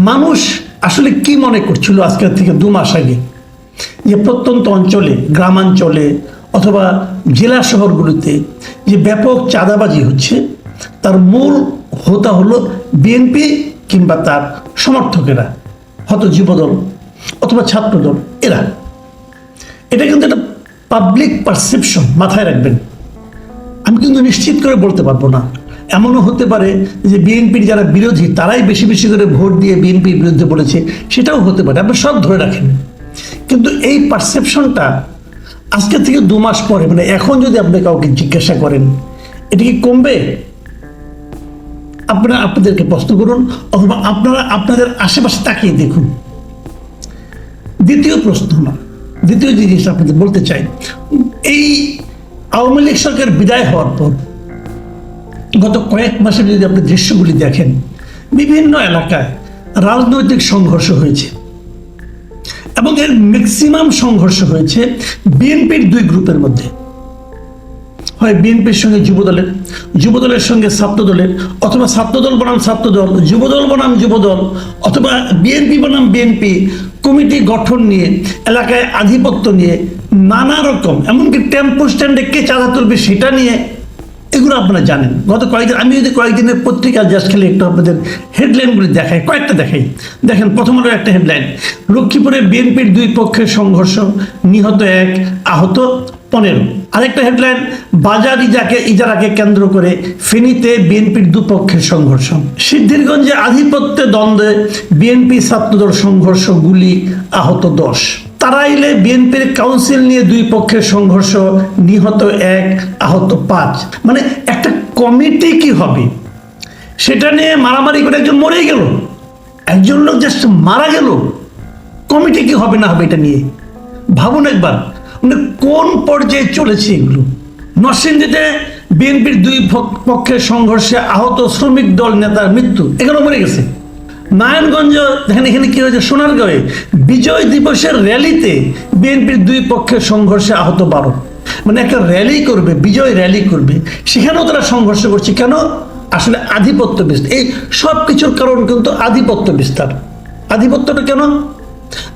মানুষ আসলে কি মনে করছিল আজকের থেকে দু মাস আগে? যে প্রত্যন্ত অঞ্চলে, গ্রামাঞ্চলে অথবা জেলা শহরগুলিতে যে ব্যাপক চাঁদাবাজি হচ্ছে, তার মূল হোতা হলো বিএনপি কিংবা তার সমর্থকেরা হয়তো যুবদল অথবা ছাত্রদল, এরা। এটা কিন্তু একটা পাবলিক পারসেপশন মাথায় রাখবেন। আমি কিন্তু নিশ্চিত করে বলতে পারব না। এমনও হতে পারে যে বিএনপির যারা বিরোধী, তারাই বেশি বেশি করে ভোট দিয়ে বিএনপির বিরুদ্ধে বলেছে সেটাও হতে পারে। আপনি সব ধরে রাখেন। কিন্তু এই পারসেপশনটা আজকে থেকে দু মাস পরে মানে এখন যদি আপনি কাউকে জিজ্ঞাসা করেন, এটা কি কমবে? আপনারা আপনাদেরকে প্রশ্ন করুন, অথবা আপনারা আপনাদের আশেপাশে তাকিয়ে দেখুন। দ্বিতীয় প্রশ্ন আমার দ্বিতীয় জিনিস আপনাদের বলতে চাই, এই আওয়ামী লীগ সরকার বিদায় হওয়ার পর গত কয়েক মাসের যদি আপনি দৃশ্যগুলি দেখেন, বিভিন্ন এলাকায় রাজনৈতিক সংঘর্ষ হয়েছে। এবং এর ম্যাক্সিমাম সংঘর্ষ হয়েছে বিএনপির দুই গ্রুপের মধ্যে। হয় বিএনপির সঙ্গে যুবদলের যুবদলের সঙ্গে ছাত্রদলের, অথবা ছাত্রদল বনাম ছাত্রদল, যুবদল বনাম যুবদল, অথবা বিএনপি বনাম বিএনপি কমিটি গঠন নিয়ে, এলাকায় আধিপত্য নিয়ে নানা রকম, এমনকি টেম্পো স্ট্যান্ডে কে চাঁদা তুলবে সেটা নিয়ে এগুলো আপনারা জানেন। গত কয়েকদিন আমি যদি কয়েকদিনের পত্রিকা জাস্ট খেলে একটু আপনাদের হেডলাইনগুলি দেখাই, কয়েকটা দেখাই। দেখেন প্রথম হলো একটা হেডলাইন লক্ষ্মীপুরে বিএনপির দুই পক্ষের সংঘর্ষ, নিহত এক, আহত পনেরো। আরেকটা হেডলাইন বাজার ইজাকে, ইজারাকে কেন্দ্র করে ফেনীতে বিএনপির দুপক্ষের সংঘর্ষ। সিদ্ধিরগঞ্জে আধিপত্য দ্বন্দ্বে বিএনপি ছাত্রদল সংঘর্ষ গুলি আহত দশ। তারাইলে বিএনপির কাউন্সিল নিয়ে দুই পক্ষের সংঘর্ষ নিহত এক আহত পাঁচ। মানে একটা কমিটি কি হবে? সেটা নিয়ে মারামারি করে একজন মরেই গেল। একজন লোক জাস্ট মারা গেল। কমিটি কি হবে না হবে এটা নিয়ে? ভাবুন একবার। মানে কোন পর্যায়ে চলেছে এগুলো? নরসিংদীতে বিএনপির দুই পক- পক্ষের সংঘর্ষে আহত শ্রমিক দল নেতার মৃত্যু। এখানে মরে গেছে। নারায়ণগঞ্জ, দেখেন এখানে কি হয়েছে? সোনারগাঁয়ে বিজয় দিবসের র্যালিতে বিএনপির দুই পক্ষের সংঘর্ষে আহত বারো। মানে একটা র্যালি করবে, বিজয় র্যালি করবে। সেখানেও তারা সংঘর্ষ করছে। কেন? আসলে আধিপত্য বিস্তার। এই সব কিছুর কারণ কিন্তু আধিপত্য বিস্তার। আধিপত্যটা কেন?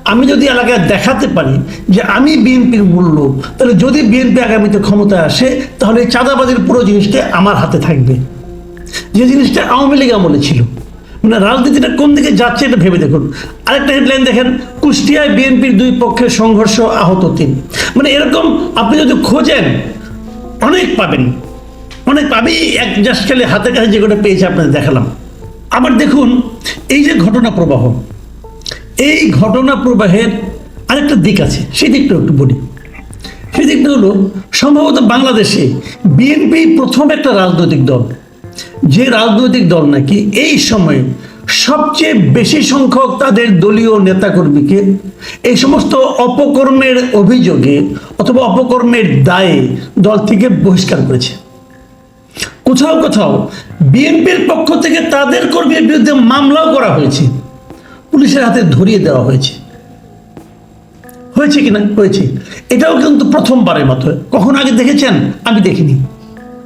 আমি যদি এলাকায় দেখাতে পারি যে আমি বিএনপির মূল লোক, তাহলে যদি বিএনপি আগামীতে ক্ষমতায় আসে, তাহলে চাঁদাবাজির পুরো জিনিসটা আমার হাতে থাকবে। যে জিনিসটা আওয়ামী লীগ আমলে ছিল। মানে রাজনীতিটা কোন দিকে যাচ্ছে এটা ভেবে দেখুন। আরেকটা হেডলাইন দেখেন, কুষ্টিয়ায় বিএনপির দুই পক্ষের সংঘর্ষ আহত তিন। মানে এরকম আপনি যদি খোঁজেন, অনেক পাবেন। অনেক আমি এক জাস্ট খেলে হাতে কাছে যেগুলো পেয়েছি আপনাদের দেখালাম। আবার দেখুন, এই যে ঘটনা প্রবাহ, এই ঘটনা প্রবাহের আরেকটা দিক আছে, সেই দিকটা একটু বলি। সেই দিকটা হলো, সম্ভবত বাংলাদেশে বিএনপি প্রথম একটা রাজনৈতিক দল। যে রাজনৈতিক দল নাকি এই সময়ে সবচেয়ে বেশি সংখ্যক তাদের দলীয় নেতাকর্মীকে এই সমস্ত অপকর্মের অভিযোগে অথবা অপকর্মের দায়ে দল থেকে বহিষ্কার করেছে। কোথাও কোথাও বিএনপির পক্ষ থেকে তাদের কর্মীর বিরুদ্ধে মামলাও করা হয়েছে। পুলিশের হাতে ধরিয়ে দেওয়া হয়েছে। হয়েছে কিনা? হয়েছে। এটাও কিন্তু প্রথমবারের মতো। কখন আগে দেখেছেন? আমি দেখিনি।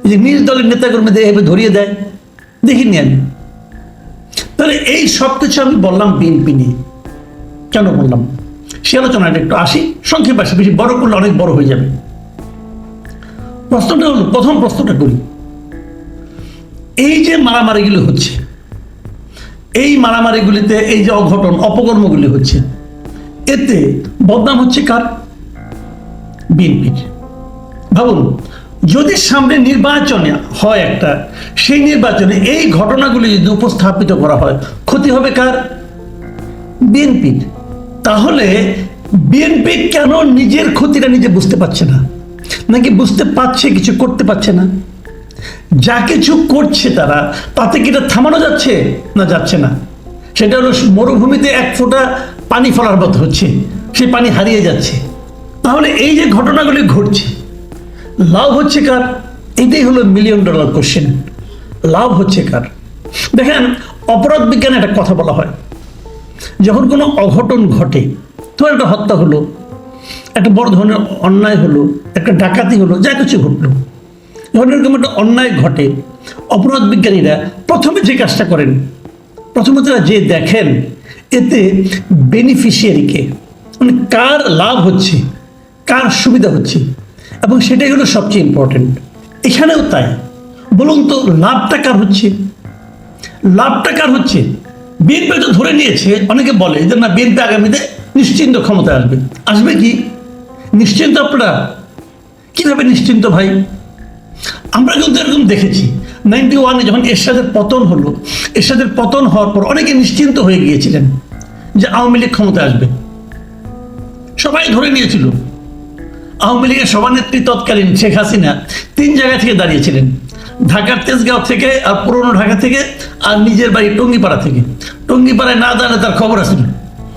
যে নিজ দলের নেতাকর্মীদের এভাবে ধরিয়ে দেয়, দেখিনি আমি। তাহলে এই সব কিছু আমি বললাম বিএনপি নিয়ে। কেন বললাম? সে আলোচনাটা একটু আসি, সংক্ষেপ আসি, বেশি বড় করলে অনেক বড় হয়ে যাবে। প্রশ্নটা হলো, প্রথম প্রশ্নটা করি। এই যে মারামারিগুলো হচ্ছে, এই মারামারিগুলিতে এই যে অঘটন, অপকর্মগুলি হচ্ছে, এতে বদনাম হচ্ছে কার? বিএনপির ভাবুন যদি সামনে নির্বাচনে হয় একটা, সেই নির্বাচনে এই ঘটনাগুলি যদি উপস্থাপিত করা হয়, ক্ষতি হবে কার? বিএনপির তাহলে বিএনপি কেন নিজের ক্ষতিটা নিজে বুঝতে পারছে না? নাকি বুঝতে পারছে, কিছু করতে পারছে না? যা কিছু করছে তারা, তাতে কি এটা থামানো যাচ্ছে না যাচ্ছে না? সেটা হলো মরুভূমিতে এক ফোঁটা পানি ফলার মতো হচ্ছে, সেই পানি হারিয়ে যাচ্ছে। তাহলে এই যে ঘটনাগুলি ঘটছে লাভ হচ্ছে কার? এটাই হলো মিলিয়ন ডলার কোশ্চেন লাভ হচ্ছে কার? দেখেন, অপরাধ বিজ্ঞানে একটা কথা বলা হয়। যখন কোনো অঘটন ঘটে তো একটা হত্যা হলো, একটা বড় ধরনের অন্যায় হলো, একটা ডাকাতি হলো, যা কিছু ঘটলো। যখন এরকম একটা অন্যায় ঘটে, অপরাধ বিজ্ঞানীরা প্রথমে যে কাজটা করেন, প্রথমে তারা যে দেখেন, এতে বেনিফিশিয়ারিকে মানে কার লাভ হচ্ছে, কার সুবিধা হচ্ছে এবং সেটাই হলো সবচেয়ে ইম্পর্টেন্ট এখানেও তাই। বলুন তো, লাভটা কার হচ্ছে? লাভটা কার হচ্ছে? বিএনপি তো ধরে নিয়েছে, অনেকে বলে যে না, বিএনপি আগামীতে নিশ্চিন্ত ক্ষমতায় আসবে। আসবে কি? নিশ্চিন্ত আপনারা? কীভাবে নিশ্চিন্ত ভাই? আমরা কিন্তু এরকম দেখেছি। নাইনটি ওয়ানে যখন এরশাদের পতন হলো, এরশাদের পতন হওয়ার পর অনেকে নিশ্চিন্ত হয়ে গিয়েছিলেন যে আওয়ামী লীগ ক্ষমতায় আসবে। সবাই ধরে নিয়েছিল। আওয়ামী লীগের সভানেত্রী তৎকালীন শেখ হাসিনা তিন জায়গা থেকে দাঁড়িয়েছিলেন। ঢাকার তেজগাঁও থেকে, আর পুরনো ঢাকা থেকে, আর নিজের বাড়ি টঙ্গিপাড়া থেকে। টঙ্গিপাড়ায় না দাঁড়ালে তার খবর আসেনি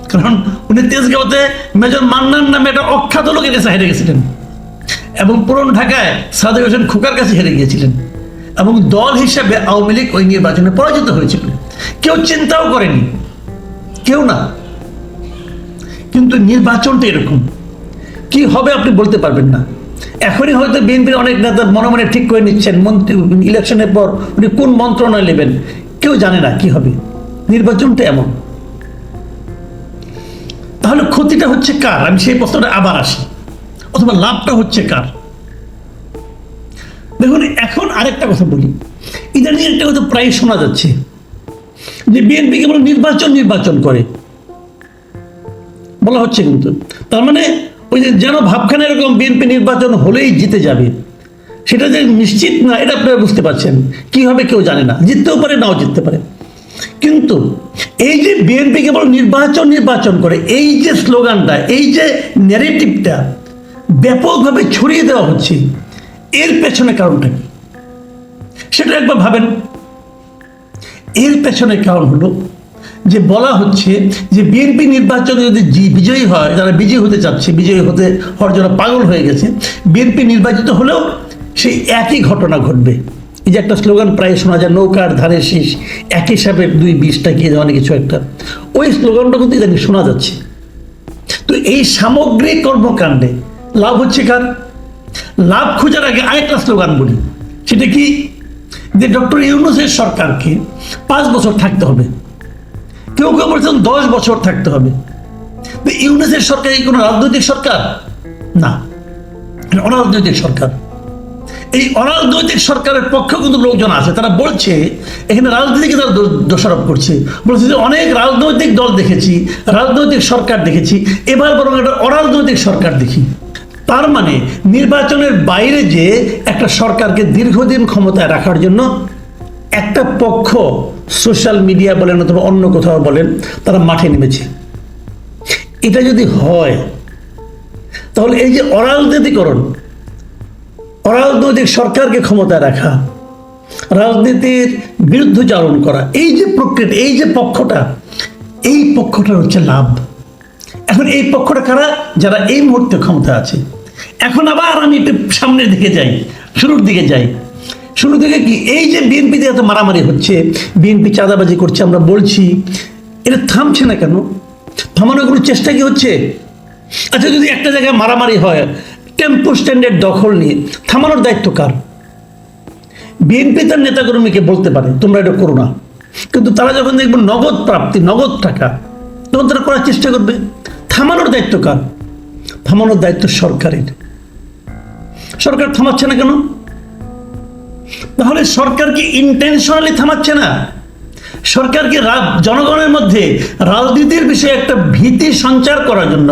কারণ উনি তেজগাঁওতে মেজর মান্নান নামে একটা অখ্যাত লোকের কাছে হেরে গেছিলেন। এবং পুরনো ঢাকায় সাদেক হোসেন খোকার কাছে হেরে গিয়েছিলেন। এবং দল হিসেবে আওয়ামী লীগ ওই নির্বাচনে পরাজিত হয়েছিল। কেউ চিন্তাও করেনি। কেউ না। কিন্তু নির্বাচনটা এরকম। কি হবে আপনি বলতে পারবেন না। এখনই হয়তো বিএনপির অনেক নেতা মনে মনে ঠিক করে নিচ্ছেন, মন্ত্রী, ইলেকশনের পর উনি কোন মন্ত্রণালয় নেবেন, কেউ জানে না কি হবে। নির্বাচনটা এমন। তাহলে ক্ষতিটা হচ্ছে কার? আমি সেই প্রশ্নটা আবার আসি। অথবা লাভটা হচ্ছে কার? দেখুন, এখন আরেকটা কথা বলি। ইদানিং একটা কথা প্রায় শোনা যাচ্ছে যে বিএনপি কেবল নির্বাচন নির্বাচন করে। বলা হচ্ছে কিন্তু, তার মানে ওই যে যেন ভাবখানা এরকম বিএনপি নির্বাচন হলেই জিতে যাবে, সেটা যে নিশ্চিত না, এটা আপনারা বুঝতে পারছেন। কি হবে কেউ জানে না, জিততেও পারে, নাও জিততে পারে। কিন্তু এই যে বিএনপি কেবল নির্বাচন নির্বাচন করে, এই যে স্লোগানটা, এই যে ন্যারেটিভটা ব্যাপকভাবে ছড়িয়ে দেওয়া হচ্ছে, এর পেছনে কারণটা কি? সেটা একবার ভাবেন। এর পেছনে কারণ হলো যে বলা হচ্ছে যে বিএনপি নির্বাচনে যদি বিজয়ী হয়, যারা বিজয়ী হতে চাচ্ছে, বিজয়ী হতে হওয়ার জন্য পাগল হয়ে গেছে, বিএনপি নির্বাচিত হলেও সেই একই ঘটনা ঘটবে। এই যে একটা স্লোগান প্রায় শোনা যায়, নৌকার ধারে শীষ এক হিসাবে দুই বিশটা কি ধরনের কিছু একটা। ওই স্লোগানটা কিন্তু ইদানিং শোনা যাচ্ছে। তো এই সামগ্রিক কর্মকাণ্ডে লাভ হচ্ছে কার? লাভ খোঁজার আগে আরেকটা স্লোগান বলি। সেটা কি? যে ডক্টর ইউনুসের সরকারকে পাঁচ বছর থাকতে হবে। কেউ কেউ বলছেন দশ বছর থাকতে হবে। ইউনুসের সরকার কি কোনো রাজনৈতিক সরকার? না। অরাজনৈতিক সরকার। এই অরাজনৈতিক সরকারের পক্ষে কিন্তু লোকজন আছে, তারা বলছে, এখানে রাজনীতিকে তারা দোষারোপ করছে। বলছে যে অনেক রাজনৈতিক দল দেখেছি, রাজনৈতিক সরকার দেখেছি, এবার বরং একটা অরাজনৈতিক সরকার দেখি। তার মানে নির্বাচনের বাইরে যে একটা সরকারকে দীর্ঘদিন ক্ষমতায় রাখার জন্য একটা পক্ষ সোশ্যাল মিডিয়া বলেন অথবা অন্য কোথাও বলেন, তারা মাঠে নেমেছে। এটা যদি হয়, তাহলে এই যে অরাজনীতিকরণ অরাজনৈতিক সরকারকে ক্ষমতায় রাখা, রাজনীতির বিরুদ্ধচারণ করা, এই যে প্রক্রিয়া এই যে পক্ষটা, এই পক্ষটার হচ্ছে লাভ। এখন এই পক্ষটা কারা? যারা এই মুহূর্তে ক্ষমতা আছে। এখন আবার আমি একটু সামনের দিকে যাই, শুরুর দিকে যাই। শুরু থেকে কি এই যে বিএনপিতে এত মারামারি হচ্ছে বিএনপি চাঁদাবাজি করছে, আমরা বলছি এটা থামছে না কেন? থামানোর কোনো চেষ্টা কি হচ্ছে? আচ্ছা যদি একটা জায়গায় মারামারি হয়, টেম্পো স্ট্যান্ডের দখল নিয়ে, থামানোর দায়িত্ব কার? বিএনপি তার নেতাকর্মীকে বলতে পারে, তোমরা এটা করো না। কিন্তু তারা যখন দেখবে নগদ প্রাপ্তি, নগদ টাকা, তখন তারা করার চেষ্টা করবে। থামানোর দায়িত্ব কার? থামানোর দায়িত্ব সরকারের। সরকার থামাচ্ছে না কেন? তাহলে সরকার কি ইন্টেনশনালি থামাচ্ছে না? সরকারকে জনগণের মধ্যে রাজনীতির বিষয়ে একটা ভীতি সঞ্চার করার জন্য,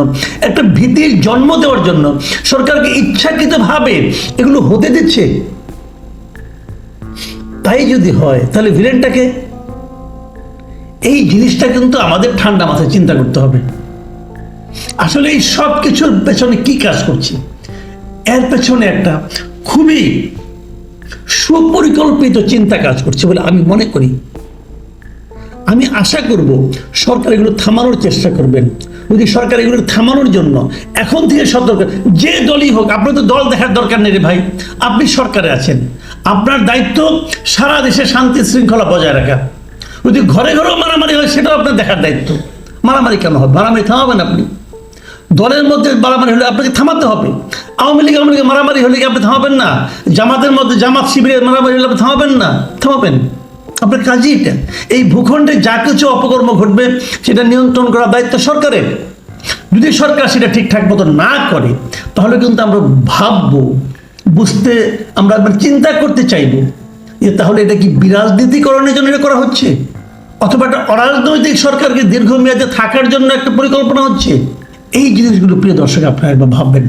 একটা ভীতির জন্ম দেওয়ার জন্য সরকারকে ইচ্ছাকৃতভাবে এগুলো হতে দিচ্ছে? তাই যদি হয়, তাহলে ভিলেনটাকে? এই জিনিসটা কিন্তু আমাদের ঠান্ডা মাথায় চিন্তা করতে হবে। আসলে এই সব কিছুর পেছনে কি কাজ করছে? এর পেছনে একটা খুবই সুপরিকল্পিত চিন্তা কাজ করছে বলে আমি মনে করি। আমি আশা করব সরকার এগুলো থামানোর চেষ্টা করবেন। যদি সরকার এগুলো থামানোর জন্য এখন থেকে সতর্ক, যে দলই হোক, আপনার তো দল দেখার দরকার নেই রে ভাই। আপনি সরকারে আছেন। আপনার দায়িত্ব সারা দেশে শান্তি শৃঙ্খলা বজায় রাখা। যদি ঘরে ঘরেও মারামারি হয়, সেটাও আপনার দেখার দায়িত্ব। মারামারি কেন হবে? মারামারি থামাবেন আপনি। দলের মধ্যে মারামারি হলে আপনাকে থামাতে হবে। আওয়ামী লীগ আওয়ামী লীগের মারামারি হলে কি আপনি থামাবেন না? জামাতের মধ্যে জামাত শিবিরের মারামারি হলে আপনি থামাবেন না? থামাবেন। আপনার কাজই এটা। এই ভূখণ্ডে যা কিছু অপকর্ম ঘটবে, সেটা নিয়ন্ত্রণ করার দায়িত্ব সরকারের। যদি সরকার সেটা ঠিকঠাক মতো না করে, তাহলে কিন্তু আমরা ভাববো, বুঝতে আমরা একবার চিন্তা করতে চাইব যে তাহলে এটা কি বিরাজনীতিকরণের জন্য এটা করা হচ্ছে? অথবা একটা অরাজনৈতিক সরকারকে দীর্ঘমেয়াদে থাকার জন্য একটা পরিকল্পনা হচ্ছে? এই জিনিসগুলো প্রিয় দর্শক আপনারা একবার ভাববেন।